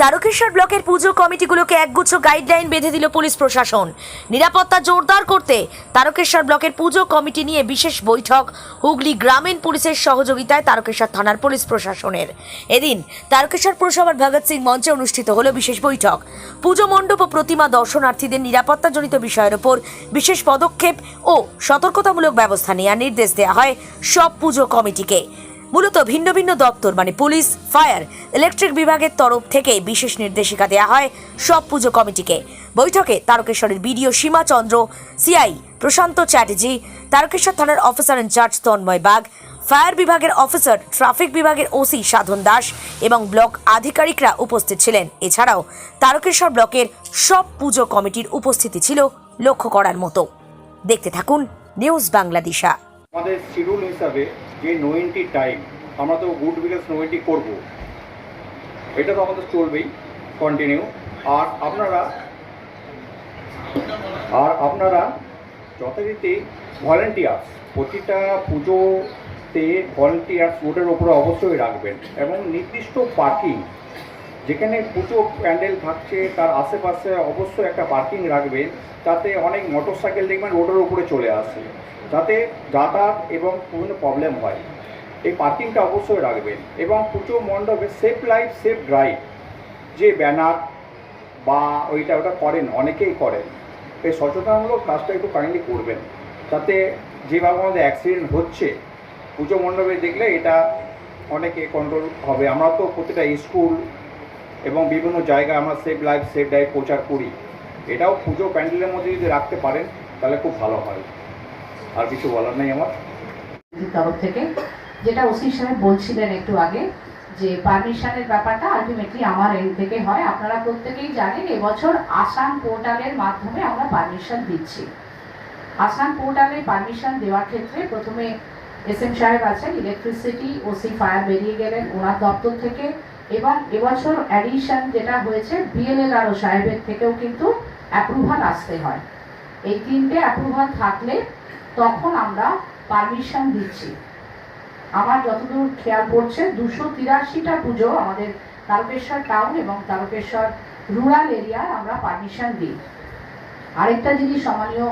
তারকেশ্বর ব্লকের পুজো কমিটিগুলোকে একগুচ্ছ গাইডলাইন বেঁধে দিল পুলিশ প্রশাসন। নিরাপত্তা জোরদার করতে তারকেশ্বর ব্লকের পুজো কমিটি নিয়ে বিশেষ বৈঠক। হুগলি গ্রামীণ পুলিশের সহযোগিতায় তারকেশ্বর থানার পুলিশ প্রশাসনের। এদিন তারকেশ্বর পুরসভার ভগৎ সিং মঞ্চে অনুষ্ঠিত হলো বিশেষ বৈঠক। পুজো মণ্ডপ ও প্রতিমা দর্শনার্থীদের নিরাপত্তাজনিত বিষয়ের ওপর বিশেষ পদক্ষেপ ও সতর্কতামূলক ব্যবস্থা নেওয়ার নির্দেশ দেওয়া হয় সব পুজো কমিটিকে। মূলত ভিন্ন ভিন্ন দপ্তর মানে পুলিশ, ফায়ার, ইলেকট্রিক বিভাগের তরফ থেকে বিশেষ নির্দেশিকা দেওয়া হয় সব পুজো কমিটিকে। বৈঠকে তারকেশ্বরের বিডিও সীমা চন্দ্র, সিআই প্রশান্ত চ্যাটার্জি, তারকেশ্বর থানার officer incharge Tanmay Bag, fire বিভাগের অফিসার, ট্রাফিক বিভাগের ওসি সাধন দাস এবং ব্লক আধিকারিকরা উপস্থিত ছিলেন। এছাড়াও তারকেশ্বর ব্লকের সব পুজো কমিটির উপস্থিতি ছিল লক্ষ্য করার মতো। দেখতে থাকুন, নিউজ বাংলাদেশা। আমাদের শিডিউল হিসাবে যে নোয়েন্টি টাইম আমরা তো গুড ভিলেজ নোয়েন্টি করব। এটা তো আমাদের চলবেই কন্টিনিউ আর আপনারা আর আপনারা যথারীতি ভলেন্টিয়ার্স প্রতিটা পুজোতে ভলেন্টিয়ার্স বোর্ডের ওপরে অবশ্যই রাখবেন। এবং নির্দিষ্ট পার্কিং যেখানে পুজো প্যান্ডেল থাকছে, তার আশেপাশে অবশ্যই একটা পার্কিং রাখবেন তাতে অনেক মোটর সাইকেল দেখবেন রোডের উপরে চলে আসে, যাতে যাতায়াত এবং কোনো প্রবলেম হয়। এই পার্কিংটা অবশ্যই রাখবেন এবং পুজো মণ্ডপে সেফ লাইফ, সেফ ড্রাইভ, যে ব্যানার বা ওইটা ওটা করেন, অনেকেই করেন। এই সচেতনমূলক কাজটা একটু কাইন্ডলি করবেন, যাতে যেভাবে আমাদের অ্যাক্সিডেন্ট হচ্ছে, পুজো মণ্ডপে দেখলে এটা অনেকে কন্ট্রোল হবে। আমরা তো প্রতিটা স্কুল এবং বিভিন্ন জায়গায় আমরা সেফ লাইফ সেফ ড্রাইভ প্রচার করি। এটাও পুজো প্যান্ডেলের মধ্যে যদি রাখতে পারেন, তাহলে খুব ভালো হয়। আর কিছু বলার নেই আমার? তরফ থেকে, যেটা ওসি সাহেব বলছিলেন একটু আগে, যে পারমিশনের ব্যাপারটা আলটিমেটলি আমার এন্ড থেকে হয়। আপনারা প্রত্যেকেই জানেন, এবছর আসাম পোর্টালের মাধ্যমে আমরা পারমিশন দিচ্ছি। আসাম পোর্টালে পারমিশন দেওয়ার ক্ষেত্রে প্রথমে এস এম সাহেব আছেন ইলেকট্রিসিটি ওসি ফায়ার বেরিয়ে গেলেন ওনার দপ্তর থেকে এবং এবছর অ্যাডিশন যেটা হয়েছে বিএলএলআরও সাহেবের থেকেও কিন্তু অ্যাপ্রুভাল আসতে হয়। এই তিনটে অ্যাপ্রুভাল থাকলে তখন আমরা পারমিশন দিচ্ছি। আমার যতদূর খেয়াল পড়ছে, দুশো তিরাশিটা পুজো আমাদের তারকেশ্বর টাউন এবং তারকেশ্বর রুরাল এরিয়ায় আমরা পারমিশন দিই। আরেকটা জিনিস সম্মানীয়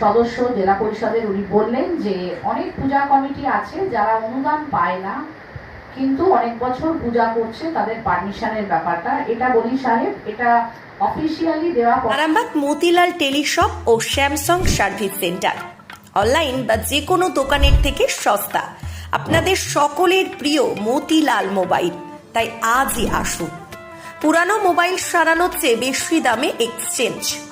সদস্য জেলা পরিষদের উনি বললেন যে অনেক পূজা কমিটি আছে যারা অনুদান পায় না, কিন্তু অনেক বছর পূজা করছে তাদের পারমিশনের ব্যাপারটা। এটা বলি সাহেব, এটা অফিসিয়ালি দেওয়া আরামবাগ, মতিলাল টেলিশপ ও স্যামসাং সার্ভিস সেন্টার। অনলাইন বা যে কোনো দোকানের থেকে সস্তা। আপনাদের সকলের প্রিয় মতিলাল মোবাইল। তাই আজই আসুন। পুরানো মোবাইল সারানোর চেয়ে বেশি দামে এক্সচেঞ্জ।